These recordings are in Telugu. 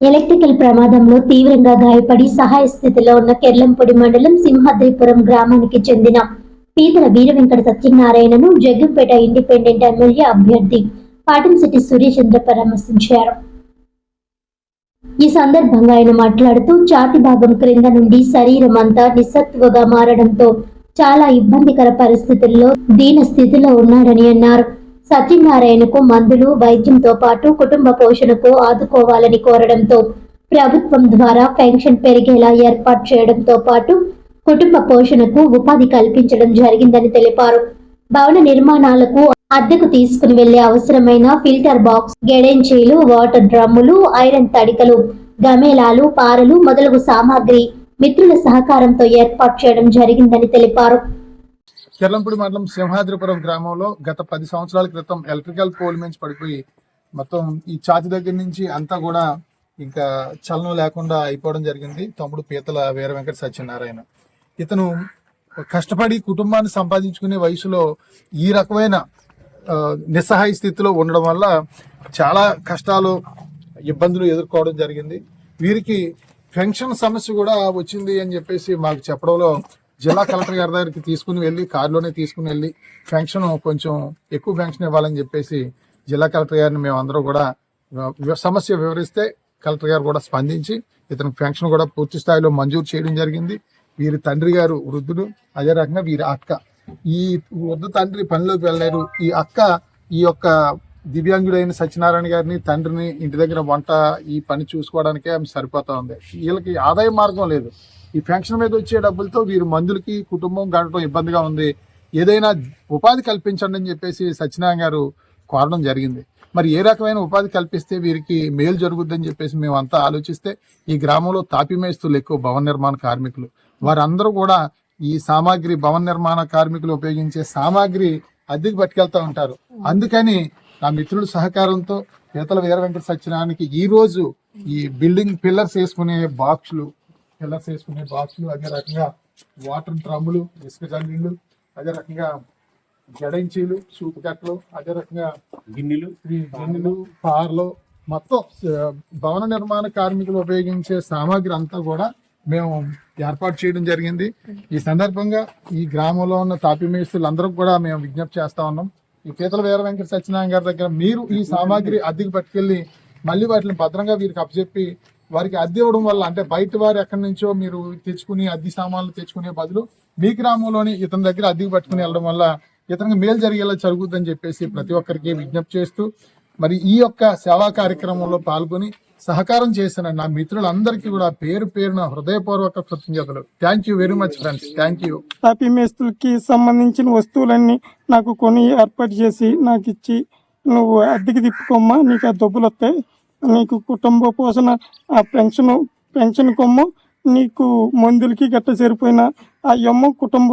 ఎలక్ట్రికల్ ప్రమాదంలో తీవ్రంగా గాయపడి సహాయ స్థితిలో ఉన్న కెర్లంపొడి మండలం సింహాద్రిపురం గ్రామానికి చెందిన పీతల వీరవెంకట సత్యనారాయణను జగ్గంపేట ఇండిపెండెంట్ ఎమ్మెల్యే అభ్యర్థి పాటంశెట్టి సురేష్ పరామర్శించారు ఈ సందర్భంగా ఆయన మాట్లాడుతూ ఛాతి భాగం క్రింద నుండి శరీరం అంతా నిస్సత్వగా మారడంతో చాలా ఇబ్బందికర పరిస్థితుల్లో దీన స్థితిలో ఉన్నాడని అన్నారు. సత్యనారాయణకు మందులు వైద్యంతో పాటు కుటుంబ పోషణకు ఆదుకోవాలని కోరడంతో ప్రభుత్వం ద్వారా పెన్షన్ పెరిగేలా ఏర్పాటు చేయడంతో పాటు కుటుంబ పోషణకు ఉపాధి కల్పించడం జరిగిందని తెలిపారు. భవన నిర్మాణాలకు అద్దెకు తీసుకుని వెళ్ళే అవసరమైన ఫిల్టర్ బాక్స్ గెడెంచీలు వాటర్ డ్రమ్ములు ఐరన్ తడికలు గమేలాలు పారలు మొదలగు సామాగ్రి మిత్రుల సహకారంతో ఏర్పాటు చేయడం జరిగిందని తెలిపారు. కిర్లంపూడి మండలం సింహాద్రిపురం గ్రామంలో గత పది సంవత్సరాల క్రితం ఎలక్ట్రికల్ పోల్ మించి పడిపోయి మొత్తం ఈ ఛాతి దగ్గర నుంచి అంతా కూడా ఇంకా చలనం లేకుండా అయిపోవడం జరిగింది. తమ్ముడు పీతల వీర వెంకట సత్యనారాయణ. ఇతను కష్టపడి కుటుంబాన్ని సంపాదించుకునే వయసులో ఈ రకమైన నిస్సహాయ స్థితిలో ఉండడం వల్ల చాలా కష్టాలు ఇబ్బందులు ఎదుర్కోవడం జరిగింది. వీరికి పెన్షన్ సమస్య కూడా వచ్చింది అని చెప్పేసి మాకు చెప్పడంలో జిల్లా కలెక్టర్ గారి దగ్గరికి తీసుకుని వెళ్ళి కారులోనే తీసుకుని వెళ్ళి పెన్షన్ కొంచెం ఎక్కువ పెన్షన్ ఇవ్వాలని చెప్పేసి జిల్లా కలెక్టర్ గారిని మేము అందరూ కూడా సమస్య వివరిస్తే కలెక్టర్ గారు కూడా స్పందించి ఇతని పెన్షన్ కూడా పూర్తి స్థాయిలో మంజూరు చేయడం జరిగింది. వీరి తండ్రి గారు వృద్ధుడు అదే రకంగా వీరి అక్క. ఈ వృద్ధ తండ్రి పనిలోకి వెళ్ళారు ఈ అక్క ఈ యొక్క దివ్యాంగుడైన సత్యనారాయణ గారిని తండ్రిని ఇంటి దగ్గర వంట ఈ పని చూసుకోవడానికే ఆమె సరిపోతా ఉంది. వీళ్ళకి ఆదాయ మార్గం లేదు. ఈ పెన్షన్ మీద వచ్చే డబ్బులతో వీరు మందులకి కుటుంబం గడపడం ఇబ్బందిగా ఉంది. ఏదైనా ఉపాధి కల్పించండి అని చెప్పేసి సత్యనారాయణ గారు కోరడం జరిగింది. మరి ఏ రకమైన ఉపాధి కల్పిస్తే వీరికి మేలు జరుగుద్దని చెప్పేసి మేమంతా ఆలోచిస్తే ఈ గ్రామంలో తాపిమేస్తులు ఎక్కువ భవన నిర్మాణ కార్మికులు. వారందరూ కూడా ఈ సామాగ్రి భవన నిర్మాణ కార్మికులు ఉపయోగించే సామాగ్రి అద్దెకు పట్టుకెళ్తా ఉంటారు. అందుకని నా మిత్రుల సహకారంతో పీతల వీర వెంకట సత్యనారాయణకి ఈ రోజు ఈ బిల్డింగ్ పిల్లర్స్ వేసుకునే బాక్సులు పిల్లర్స్ వేసుకునే బాక్సులు అదే రకంగా వాటర్ డ్రమ్ములు ఇసుక జల్లీలు అదే రకంగా జడంచీలు సూపు కట్టలు అదే రకంగా గిన్నెలు. గిన్నెలు పార్లు మొత్తం భవన నిర్మాణ కార్మికులు ఉపయోగించే సామాగ్రి అంతా కూడా మేము ఏర్పాటు చేయడం జరిగింది. ఈ సందర్భంగా ఈ గ్రామంలో ఉన్న తాపి మేస్తులు అందరూ కూడా మేము విజ్ఞప్తి చేస్తా ఉన్నాం. ఈ పీతల వీర వెంకట సత్యనారాయణ గారి దగ్గర మీరు ఈ సామాగ్రి అద్దెకి పట్టుకెళ్ళి మళ్ళీ వాటిని భద్రంగా వీరికి అప్పచెప్పి వారికి అద్దె ఇవ్వడం వల్ల అంటే బయట వారు ఎక్కడి నుంచో మీరు తెచ్చుకుని అద్దె సామాన్లు తెచ్చుకునే బదులు మీ గ్రామంలోని ఇతని దగ్గర అద్దెకి పట్టుకుని వెళ్ళడం వల్ల ఇతనికి మేలు జరిగేలా జరుగుతుందని చెప్పేసి ప్రతి ఒక్కరికి విజ్ఞప్తి చేస్తూ మరి ఈ యొక్క సేవా కార్యక్రమంలో పాల్గొని సహకారం చేసిన నా మిత్రులందరికీ కూడా పేరు పేరున హృదయపూర్వక కృతజ్ఞతలు. Thank you very much friends thank you happy మేస్తులకి సంబంధించిన వస్తువులన్నీ నాకు కొని ఏర్పాటు చేసి నాకు ఇచ్చి నువ్వు అద్దెకి తిప్పుకోమ్మా నీకు ఆ డబ్బులు వస్తాయి. నీకు కుటుంబ పోషణ ఆ పెన్షన్ పెన్షన్ కొమ్ము నీకు మందులకి గట్ట సరిపోయిన ఆ యమ్మ కుటుంబ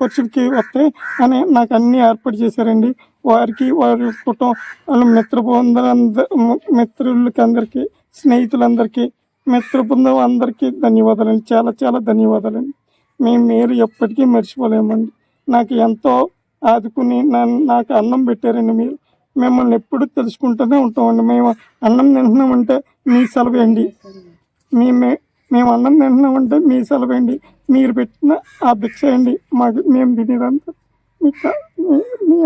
ఖర్చులకి వస్తాయి అని నాకు అన్ని ఏర్పాటు చేశారండి. వారికి వారి కుటుంబ వాళ్ళ మిత్ర బృందాలందరూ మిత్రులకి అందరికీ స్నేహితులందరికీ మిత్ర బృందం అందరికీ ధన్యవాదాలండి. చాలా చాలా ధన్యవాదాలండి. మేము మీరు ఎప్పటికీ మర్చిపోలేమండి. నాకు ఎంతో ఆదుకుని నన్ను నాకు అన్నం పెట్టారండి మీరు. మిమ్మల్ని ఎప్పుడు తెలుసుకుంటూనే ఉంటామండి. మేము అన్నం తింటున్నామంటే మీ సెలవేండి? మేమే మేము అన్నం తింటున్నామంటే మీ సెలవేండి? మీరు పెట్టిన ఆ భిక్ష అండి మాకు. మేము తినేదంతా. మీ